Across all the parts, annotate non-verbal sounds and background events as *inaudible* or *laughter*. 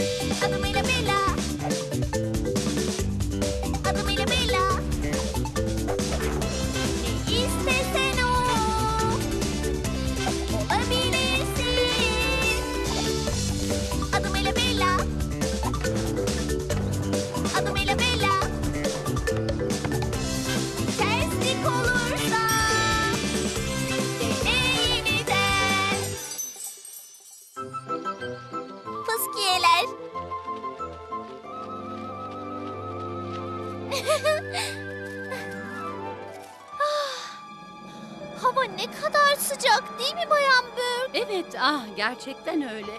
I've Hava ne kadar sıcak değil mi Bayan Bird? Evet, ah gerçekten öyle.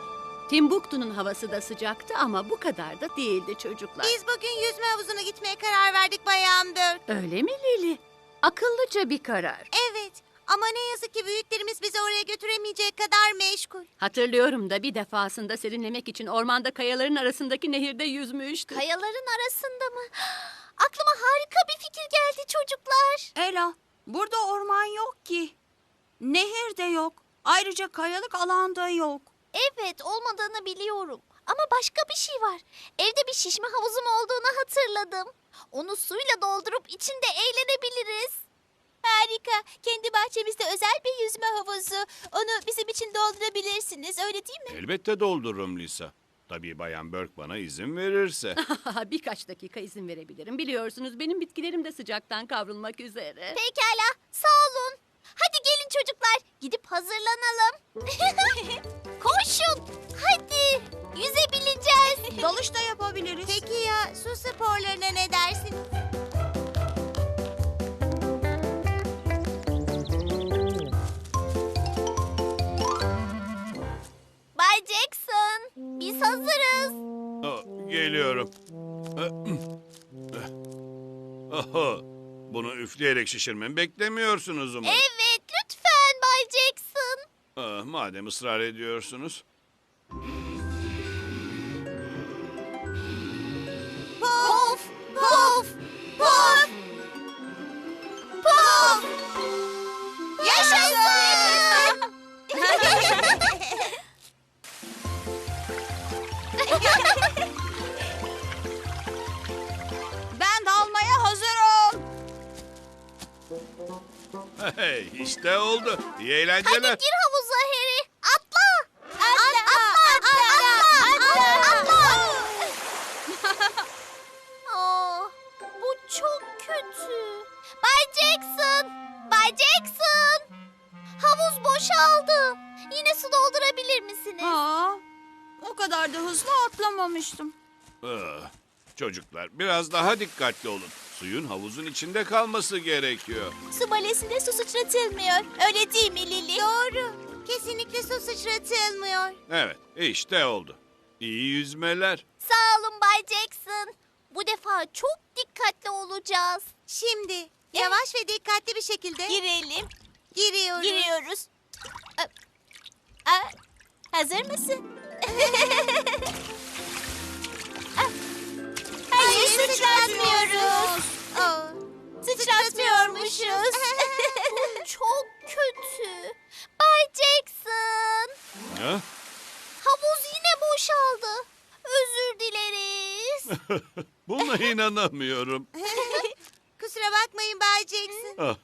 Timbuktu'nun havası da sıcaktı ama bu kadar da değildi çocuklar. Biz bugün yüzme havuzuna gitmeye karar verdik Bayan Bird. Öyle mi Lili? Akıllıca bir karar. Evet ama ne yazık ki büyüklerimiz bizi oraya götüremeyecek kadar meşgul. Hatırlıyorum da bir defasında serinlemek için ormanda kayaların arasındaki nehirde yüzmüştü. Kayaların arasında mı? *gasps* Aklıma harika bir fikir geldi çocuklar. Ela, burada orman yok ki. Nehir de yok. Ayrıca kayalık alanda yok. Evet olmadığını biliyorum. Ama başka bir şey var. Evde bir şişme havuzum olduğunu hatırladım. Onu suyla doldurup içinde eğlenebiliriz. Harika. Kendi bahçemizde özel bir yüzme havuzu. Onu bizim için doldurabilirsiniz. Öyle değil mi? Elbette doldururum Lisa. Tabii Bayan Burke bana izin verirse. *laughs* Birkaç dakika izin verebilirim. Biliyorsunuz benim bitkilerim de sıcaktan kavrulmak üzere. Pekala. Sağ olun. Hadi gelin çocuklar. Gidip hazırlanalım. *laughs* Koşun. Hadi. Yüzebileceğiz. Dalış da yapabiliriz. Peki ya su sporlarına ne dersin? Üfleyerek şişirmemi beklemiyorsunuz umarım. Evet, lütfen Bay Jackson. Ah, madem ısrar ediyorsunuz. Hey, işte oldu. İyi Hadi eğlenceler. gir havuza Harry. Atla. Atla, atla, atla, atla. Aa, *laughs* bu çok kötü. Bay Jackson, Bay Jackson. Havuz boşaldı. Yine su doldurabilir misiniz? Aa, o kadar da hızlı atlamamıştım. Ah, çocuklar biraz daha dikkatli olun. Suyun havuzun içinde kalması gerekiyor. Su balesinde su sıçratılmıyor. Öyle değil mi Lili? Doğru. Kesinlikle su sıçratılmıyor. Evet, işte oldu. İyi yüzmeler. Sağ olun Bay Jackson. Bu defa çok dikkatli olacağız. Şimdi yavaş ve dikkatli bir şekilde girelim. Giriyoruz. Giriyoruz. hazır mısın? *laughs* Sıçratmıyormuşuz. *laughs* çok kötü. Bay Jackson. Ha? Havuz yine boşaldı. Özür dileriz. *laughs* Buna inanamıyorum. *laughs* Kusura bakmayın Bay Jackson. Ah,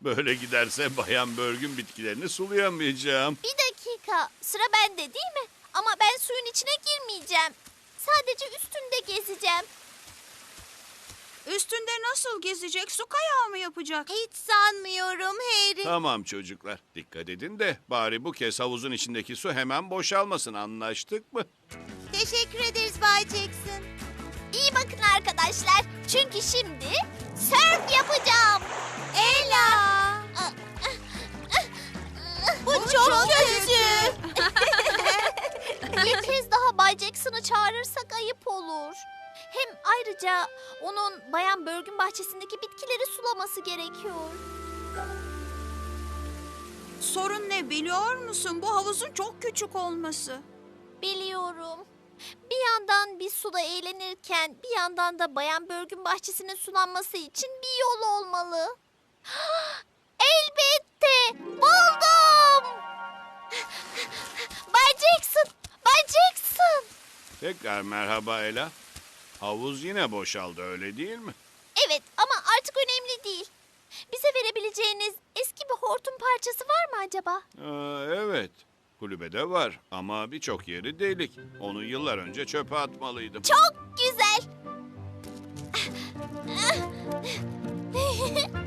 böyle giderse Bayan Börgün bitkilerini sulayamayacağım. Bir dakika. Sıra bende değil mi? Ama ben suyun içine girmeyeceğim. Sadece üstünde gezeceğim. Üstünde nasıl gezecek? Su kayağı mı yapacak? Hiç sanmıyorum Harry. Tamam çocuklar, dikkat edin de bari bu kez havuzun içindeki su hemen boşalmasın anlaştık mı? Teşekkür ederiz Bay Jackson. İyi bakın arkadaşlar. Çünkü şimdi surf yapacağım. Ela. Bu, çok, kötü. *laughs* Bir kez daha Bay Jackson'ı çağırırsak ayıp olur. Hem ayrıca onun Bayan Börgün bahçesindeki bitkileri sulaması gerekiyor. Sorun ne biliyor musun? Bu havuzun çok küçük olması. Biliyorum. Bir yandan biz suda eğlenirken bir yandan da Bayan Börgün bahçesinin sulanması için bir yol olmalı. *gasps* Elbette! Buldum! Bay Jackson! Bay Jackson! Tekrar merhaba Ela. Havuz yine boşaldı öyle değil mi? Evet ama artık önemli değil. Bize verebileceğiniz eski bir hortum parçası var mı acaba? Aa, evet. Kulübede var ama birçok yeri delik. Onu yıllar önce çöpe atmalıydım. Çok güzel. *laughs*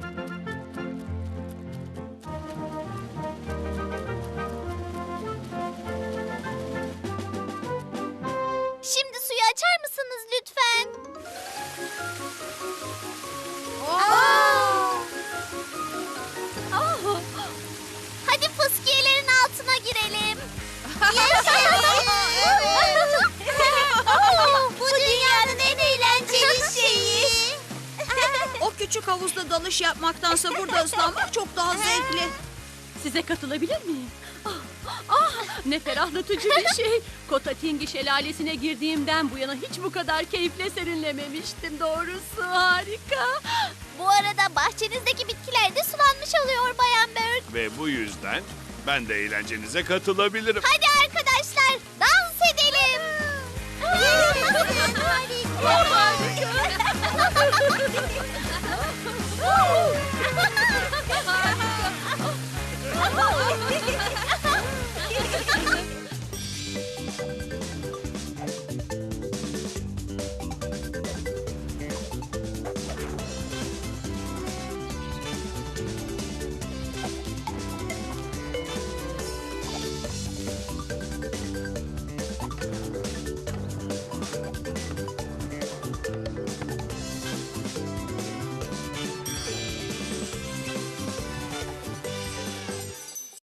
küçük havuzda dalış yapmaktansa burada ıslanmak çok daha zevkli. Size katılabilir miyim? Ah, ah, ne ferahlatıcı bir şey. Kotatingi şelalesine girdiğimden bu yana hiç bu kadar keyifle serinlememiştim doğrusu. Harika. Bu arada bahçenizdeki bitkiler de sulanmış oluyor Bayan Bird. Ve bu yüzden ben de eğlencenize katılabilirim. Hadi arkadaşlar dans edelim. *laughs*